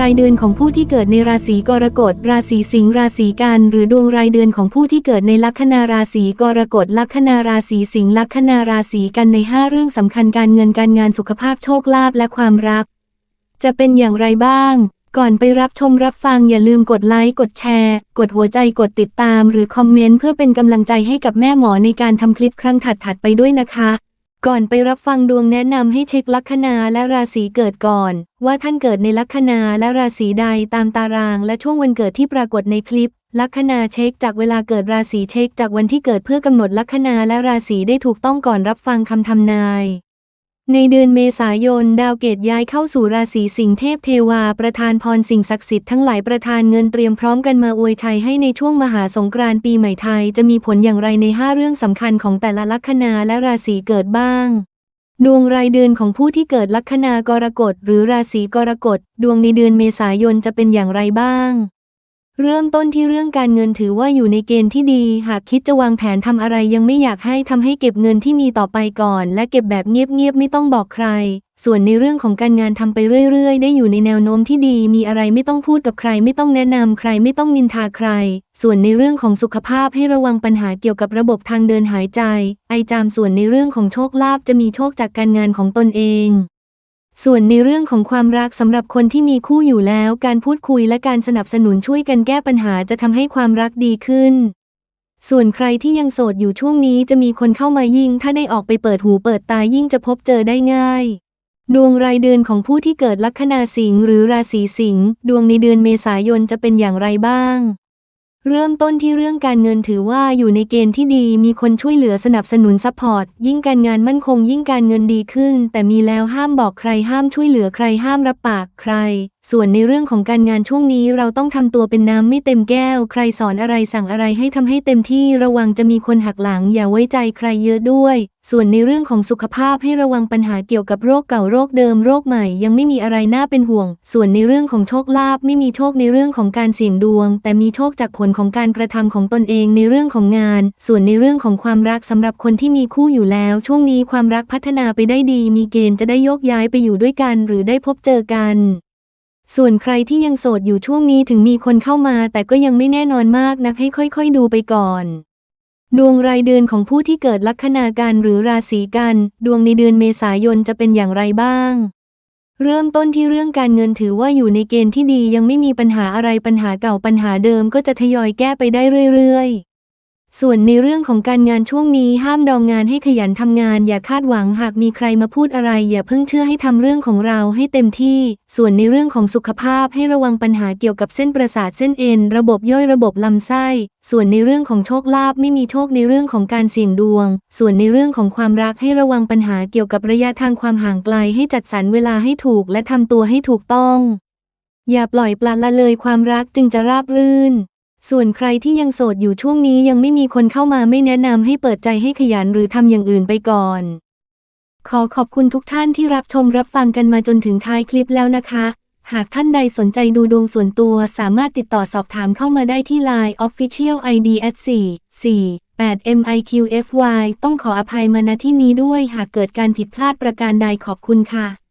รายเดือนของผู้ที่เกิดในราศีกรกฎ ราศีสิงห์ ราศีกัน หรือดวงรายเดือนของผู้ที่เกิดในลัคนาราศีกรกฎ ลัคนาราศีสิงห์ ลัคนาราศีกันใน 5 เรื่องสำคัญการเงินการงานสุขภาพโชคลาภและความรัก จะเป็นอย่างไรบ้าง ก่อนไปรับชมรับฟังอย่าลืมกดไลค์กดแชร์ กดหัวใจกดติดตาม หรือคอมเมนต์เพื่อเป็นกำลังใจให้กับแม่หมอในการทำคลิปครั้งถัดๆไปด้วยนะคะ ก่อนไปรับฟังดวงแนะนำให้เช็คลัคนาและราศีเกิดก่อน ว่าท่านเกิดในลัคนาและราศีใดตามตาราง และช่วงวันเกิดที่ปรากฏในคลิป ลัคนาเช็คจากเวลาเกิดราศีเช็คจากวันที่เกิดเพื่อกำหนดลัคนาและราศีได้ถูกต้องก่อนรับฟังคำทำนาย ในเดือนเมษายน ดาวเกตย้ายเข้าสู่ราศีสิงห์เทพเทวา ประธานพรสิ่งศักดิ์สิทธิ์ทั้งหลายประธานเงินเตรียมพร้อมกันมาอวยชัยให้ในช่วงมหาสงกรานต์ปีใหม่ไทย จะมีผลอย่างไรใน 5 เรื่องสำคัญของแต่ละลัคนาและราศีเกิดบ้าง ดวงรายเดือนของผู้ที่เกิดลัคนากรกฎหรือราศีกรกฎดวงในเดือนเมษายนจะเป็นอย่างไรบ้าง เริ่มต้นที่เรื่องการเงินถือว่าอยู่ในเกณฑ์ที่ดี หากคิดจะวางแผนทำอะไรยังไม่อยากให้ทำให้เก็บเงินที่มีต่อไปก่อน และเก็บแบบเงียบๆไม่ต้องบอกใคร ส่วนในเรื่องของการงานทำไปเรื่อยๆ ได้อยู่ในแนวโน้มที่ดี มีอะไรไม่ต้องพูดกับใคร ไม่ต้องแนะนำใครไม่ต้องนินทาใคร ส่วนในเรื่องของสุขภาพให้ระวังปัญหาเกี่ยวกับระบบทางเดินหายใจ ไอจามส่วนในเรื่องของโชคลาภจะมีโชคจากการงานของตนเอง ส่วนในเรื่องของความรักสำหรับคนที่มีคู่อยู่แล้ว การพูดคุยและการสนับสนุนช่วยกันแก้ปัญหาจะทำให้ความรักดีขึ้น ส่วนใครที่ยังโสดอยู่ช่วงนี้จะมีคนเข้ามายิ่ง ถ้าได้ออกไปเปิดหูเปิดตายิ่งจะพบเจอได้ง่าย ดวงรายเดือนของผู้ที่เกิดลัคนาสิงห์หรือราศีสิงห์ดวงในเดือนเมษายนจะเป็นอย่างไรบ้าง เริ่มต้นที่เรื่องการเงินถือว่าอยู่ในเกณฑ์ที่ดี มีคนช่วยเหลือสนับสนุนซัพพอร์ต ยิ่งการงานมั่นคงยิ่งการเงินดีขึ้น แต่มีแล้วห้ามบอกใครห้ามช่วยเหลือใครห้ามรับปากใคร ส่วนในเรื่องของการงานช่วงนี้เราต้องทำตัวเป็นน้ำไม่เต็มแก้ว ใครสอนอะไรสั่งอะไรให้ทำให้เต็มที่ระวังจะมีคนหักหลังอย่าไว้ใจใครเยอะด้วย ส่วนในเรื่องของสุขภาพให้ระวังปัญหาเกี่ยวกับโรคเก่าโรคเดิมโรคใหม่ ยังไม่มีอะไรน่าเป็นห่วง ส่วนในเรื่องของโชคลาภไม่มีโชคในเรื่องของการเสี่ยงดวง แต่มีโชคจากผลของการกระทำของตนเองในเรื่องของงาน ส่วนในเรื่องของความรักสำหรับคนที่มีคู่อยู่แล้ว ช่วงนี้ความรักพัฒนาไปได้ดี มีเกณฑ์จะได้โยกย้ายไปอยู่ด้วยกัน หรือได้พบเจอกัน ส่วนใครที่ยังโสดอยู่ช่วงนี้ถึงมีคนเข้ามา แต่ก็ยังไม่แน่นอนมากนักให้ค่อยๆ ดูไปก่อน ดวงรายเดือนของผู้ที่เกิดลัคนากันหรือราศีกัน ดวงในเดือนเมษายนจะเป็นอย่างไรบ้างเริ่มต้นที่เรื่องการเงินถือว่าอยู่ในเกณฑ์ที่ดียังไม่มีปัญหาอะไรปัญหาเก่าปัญหาเดิมก็จะทยอยแก้ไปได้เรื่อยๆ ส่วนในเรื่องของการงานช่วงนี้ห้ามดองงานให้ขยันทำงาน อย่าคาดหวังหากมีใครมาพูดอะไร อย่าเพิ่งเชื่อให้ทำเรื่องของเราให้เต็มที่ ส่วนในเรื่องของสุขภาพให้ระวังปัญหาเกี่ยวกับเส้นประสาทเส้นเอ็น ระบบย่อยระบบลำไส้ ส่วนในเรื่องของโชคลาภไม่มีโชคในเรื่องของการเสี่ยงดวง ส่วนในเรื่องของความรักให้ระวังปัญหาเกี่ยวกับระยะทางความห่างไกลให้จัดสรรเวลาให้ถูกและทำตัวให้ถูกต้อง อย่าปล่อยปละละเลยความรักจึงจะราบรื่น ส่วนใครที่ยังโสดอยู่ช่วงนี้ยังไม่มีคนเข้ามาไม่แนะนำให้เปิดใจให้ขยันหรือทำอย่างอื่นไปก่อน ขอขอบคุณทุกท่านที่รับชมรับฟังกันมาจนถึงท้ายคลิปแล้วนะคะ หากท่านใดสนใจดูดวงส่วนตัวสามารถติดต่อสอบถามเข้ามาได้ที่ Line Official ID at 4 4 8 MIQFY ต้องขออภัยมาณที่นี้ด้วยหากเกิดการผิดพลาดประการใดขอบคุณค่ะ